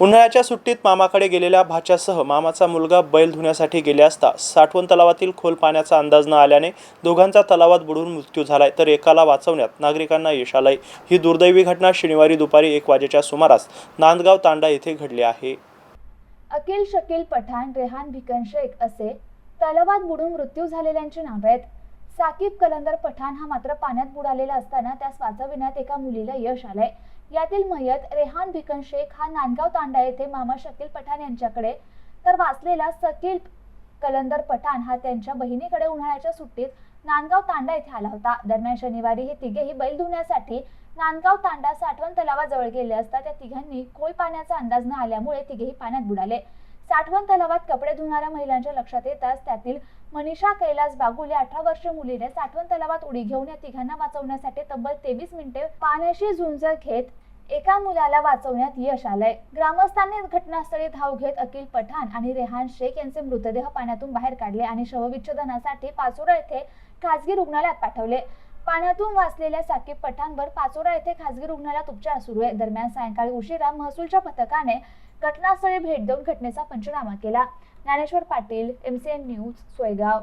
उन्हाळ्याच्या सुट्टीत मामाकडे गेलेल्या भाच्यासह मामाचा मुलगा बैल धुण्यासाठी गेले असता साठवण तलावातील खोल पाण्याचा अंदाज न आल्याने दोघांचा तलावात बुडून मृत्यू झालाय. तर एकाला वाचवण्यात नागरिकांना यश आलंय. ही दुर्दैवी घटना शनिवारी दुपारी एक वाजेच्या सुमारास नांदगाव तांडा येथे घडली आहे. अकिल शकील पठाण रेहान भिकन शेख असे तलावात बुडून मृत्यू झालेल्यांची नावे आहेत. साकीब कलंदर पठाण हा मात्र पाण्यात बुडालेला असताना त्यास वाचविण्यात एका मुलीला यश आलंय. यातील मयत रेहान भिकन शेख हा नांदगाव तांडा येथे मामा शकील पठाण यांच्याकडे तर वाचलेला सकील कलंदर पठाण हा त्यांच्या बहिणीकडे उन्हाळ्याच्या सुट्टीत नांदगाव तांडा येथे आला होता. दरम्यान शनिवारी हे तिघेही बैल धुण्यासाठी नांदगाव तांडा साठवण तलावाजवळ गेले असता त्या तिघांनी खोल पाण्याचा अंदाज न आल्यामुळे तिघेही पाण्यात बुडाले. साठवण तलावात कपडे धुणाऱ्या महिलांच्या लक्षात येताच त्यातील मनीषा कैलास बागुल या अठरा वर्षीय मुलीने साठवण तलावात उडी घेऊन या तिघांना वाचवण्यासाठी तब्बल तेवीस मिनिटे पाण्याशी झुंज घेत एका मुलाला वाचवण्यात यश आलंय. ग्रामस्थांनी घटनास्थळी धाव घेत अकिल पठाण आणि रेहान शेख यांचे मृतदेह पाण्यातून बाहेर काढले आणि शवविच्छेदनासाठी पाचोरा येथे खासगी रुग्णालयात पाठवले. पाण्यातून वाचलेल्या साकीब पठाणवर पाचोरा येथे खासगी रुग्णालयात उपचार सुरू आहे. दरम्यान सायंकाळी उशिरा महसूलच्या पथकाने घटनास्थळी भेट देऊन घटनेचा पंचनामा केला. Dnyaneshwar Patil MCN news Soygaon.